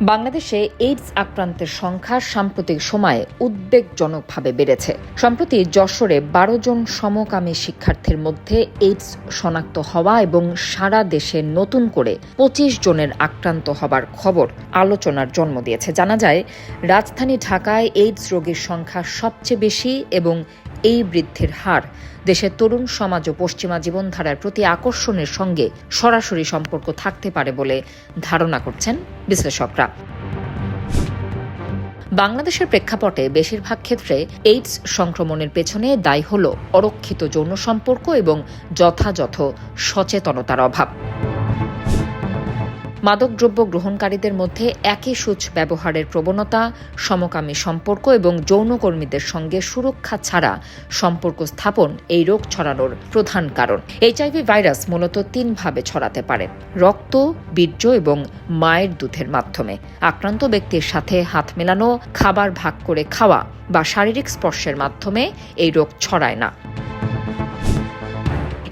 বাংলাদেশে এইডস আক্রান্তের সংখ্যা সাম্প্রতিক সময়ে উদ্বেগজনকভাবে বেড়েছে। সম্প্রতি যশোরে বারো জন সমকামী শিক্ষার্থীর মধ্যে এইডস শনাক্ত হওয়া এবং সারা দেশে নতুন করে পঁচিশ জনের আক্রান্ত হবার খবর আলোচনার জন্ম দিয়েছে। জানা যায়, রাজধানী ঢাকায় এইডস রোগীর সংখ্যা সবচেয়ে বেশি এবং এই বৃদ্ধির হার। দেশের তরুণ সমাজ ও পশ্চিমা জীবনধারার প্রতি আকর্ষণের সঙ্গে সরাসরি সম্পর্ক থাকতে পারে বলে ধারণা করছেন বিশ্লেষকরা। বাংলাদেশের প্রেক্ষাপটে বেশিরভাগ ক্ষেত্রে এইডস সংক্রমণের পেছনে দায়ী হল অরক্ষিত যৌন সম্পর্ক এবং যথাযথ সচেতনতার অভাব। মাদকদ্রব্য গ্রহণকারীদের মধ্যে একই সূচ ব্যবহারের প্রবণতা, সমকামী সম্পর্ক এবং যৌনকর্মীদের সঙ্গে সুরক্ষা ছাড়া সম্পর্ক স্থাপন এই রোগ ছড়ানোর প্রধান কারণ। এইচআইভি ভাইরাস মূলত তিনভাবে ছড়াতে পারে, রক্ত, বীর্য এবং মায়ের দুধের মাধ্যমে। আক্রান্ত ব্যক্তির সাথে হাত মেলানো, খাবার ভাগ করে খাওয়া বা শারীরিক স্পর্শের মাধ্যমে এই রোগ ছড়ায় না।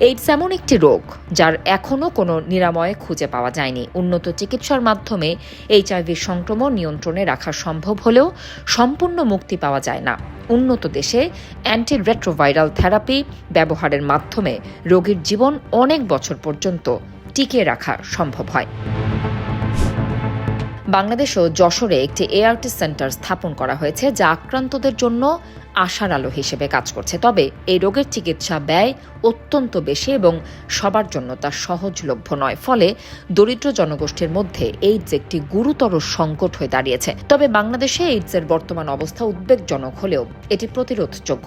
এইডস এমন একটি রোগ যার এখনও কোনো নিরাময় খুঁজে পাওয়া যায়নি। উন্নত চিকিৎসার মাধ্যমে এইচআইভি সংক্রমণ নিয়ন্ত্রণে রাখা সম্ভব হলেও সম্পূর্ণ মুক্তি পাওয়া যায় না। উন্নত দেশে অ্যান্টি রেট্রোভাইরাল থেরাপি ব্যবহারের মাধ্যমে রোগীর জীবন অনেক বছর পর্যন্ত টিকিয়ে রাখা সম্ভব হয়। বাংলাদেশও যশোরে একটি এআরটি সেন্টার স্থাপন করা হয়েছে, যা আক্রান্তদের জন্য আশার আলো হিসেবে কাজ করছে। তবে এই রোগের চিকিৎসা ব্যয় অত্যন্ত বেশি এবং সবার জন্য তা সহজলভ্য নয়। ফলে দরিদ্র জনগোষ্ঠীর মধ্যে এইডস একটি গুরুতর সংকট হয়ে দাঁড়িয়েছে। তবে বাংলাদেশে এইডসের বর্তমান অবস্থা উদ্বেগজনক হলেও এটি প্রতিরোধযোগ্য।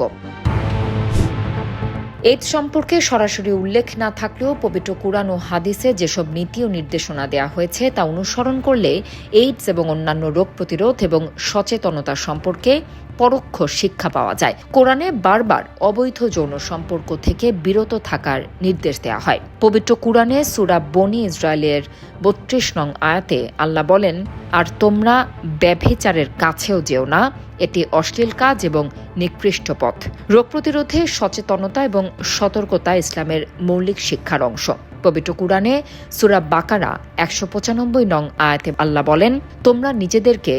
এইডস সম্পর্কে সরাসরি উল্লেখ না থাকলেও পবিত্র কোরআন ও হাদিসে যেসব নীতি ও নির্দেশনা দেওয়া হয়েছে তা অনুসরণ করলে এইডস এবং অন্যান্য রোগ প্রতিরোধ এবং সচেতনতা সম্পর্কে পরোক্ষ শিক্ষা পাওয়া যায়। কোরআনে বারবার অবৈধ যৌন সম্পর্ক থেকে বিরত থাকার নির্দেশ দেওয়া হয়। পবিত্র কোরআনে সুরা বনি ইসরায়েলের বত্রিশ নং আয়াতে আল্লাহ বলেন, আর তোমরা ব্যভিচারের কাছেও যেও না। এটি অশ্লীল কাজ এবং নিকৃষ্ট পথ। রোগ প্রতিরোধে সচেতনতা এবং সতর্কতা ইসলামের মৌলিক শিক্ষার অংশ। পবিত্র কুরআনে সুরা বাকারা একশো পঁচানব্বই নং আয়াতে আল্লাহ বলেন, তোমরা নিজেদেরকে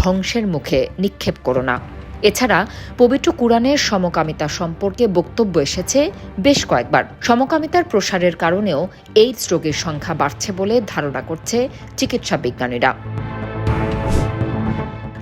ধ্বংসের মুখে নিক্ষেপ করো না। এছাড়া পবিত্র কোরআনের সমকামিতা সম্পর্কে বক্তব্য এসেছে বেশ কয়েকবার। সমকামিতার প্রসারের কারণেও এইডস রোগের সংখ্যা বাড়ছে বলে ধারণা করছে চিকিৎসা বিজ্ঞানীরা।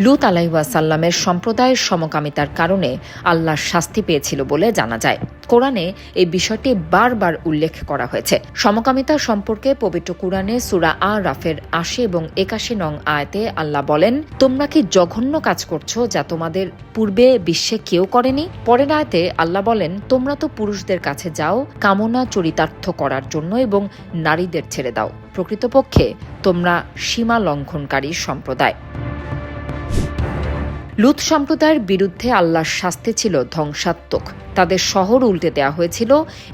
লুত আলাইসাল্লামের সম্প্রদায়ের সমকামিতার কারণে আল্লাহর শাস্তি পেয়েছিল বলে জানা যায়। কোরআনে এই বিষয়টি বারবার উল্লেখ করা হয়েছে। সমকামিতা সম্পর্কে পবিত্র কোরআনে সুরা আ রাফের আশি এবং একাশি নং আয়তে আল্লাহ বলেন, তোমরা কি জঘন্য কাজ করছ যা তোমাদের পূর্বে বিশ্বে কেউ করেনি? পরের আয়তে আল্লাহ বলেন, তোমরা তো পুরুষদের কাছে যাও, কামনা চরিতার্থ করার জন্য এবং নারীদের ছেড়ে দাও। প্রকৃতপক্ষে তোমরা সীমা লঙ্ঘনকারী সম্প্রদায়। লুত সম্প্রদায়ের বিরুদ্ধে আল্লাহর শাস্তি ছিল ধ্বংসাত্মক। তাদের শহর উল্টে দেওয়া হয়েছিল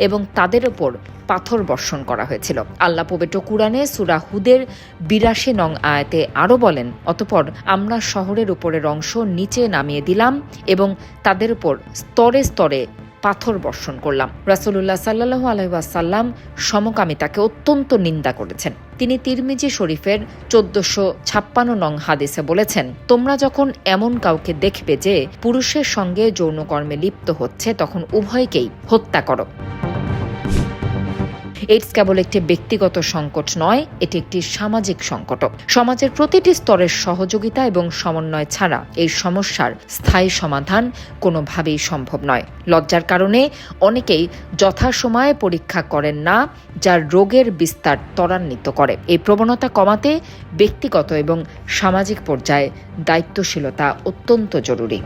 এবং তাদের ওপর পাথর বর্ষণ করা হয়েছিল। আল্লাহ পবিত্র কুরআনে সুরা হুদের বিরাশি নং আয়াতে আরও বলেন, অতপর আমরা শহরের উপরের অংশ নিচে নামিয়ে দিলাম এবং তাদের উপর স্তরে স্তরে পাথর বর্ষণ করলাম। রাসুল্লাহ সাল্লাহ আলহাসাল্লাম সমকামিতাকে অত্যন্ত নিন্দা করেছেন। তিনি তিরমিজি শরীফের চোদ্দশো ছাপ্পান্ন নং হাদিসে বলেছেন, তোমরা যখন এমন কাউকে দেখবে যে পুরুষের সঙ্গে যৌনকর্মে লিপ্ত হচ্ছে, তখন উভয়কেই হত্যা করো। এইডস কেবল একটি ব্যক্তিগত সংকট নয়, এটি একটি সামাজিক সংকট সমাজের প্রতিটি স্তরের সহযোগিতা এবং সমন্বয় ছাড়া এই সমস্যার স্থায়ী সমাধান কোনোভাবেই সম্ভব নয়। লজ্জার কারণে অনেকেই যথাসময়ে পরীক্ষা করেন না, যার রোগের বিস্তার ত্বরান্বিত করে। এই প্রবণতা কমাতে ব্যক্তিগত এবং সামাজিক পর্যায়ে দায়িত্বশীলতা অত্যন্ত জরুরি।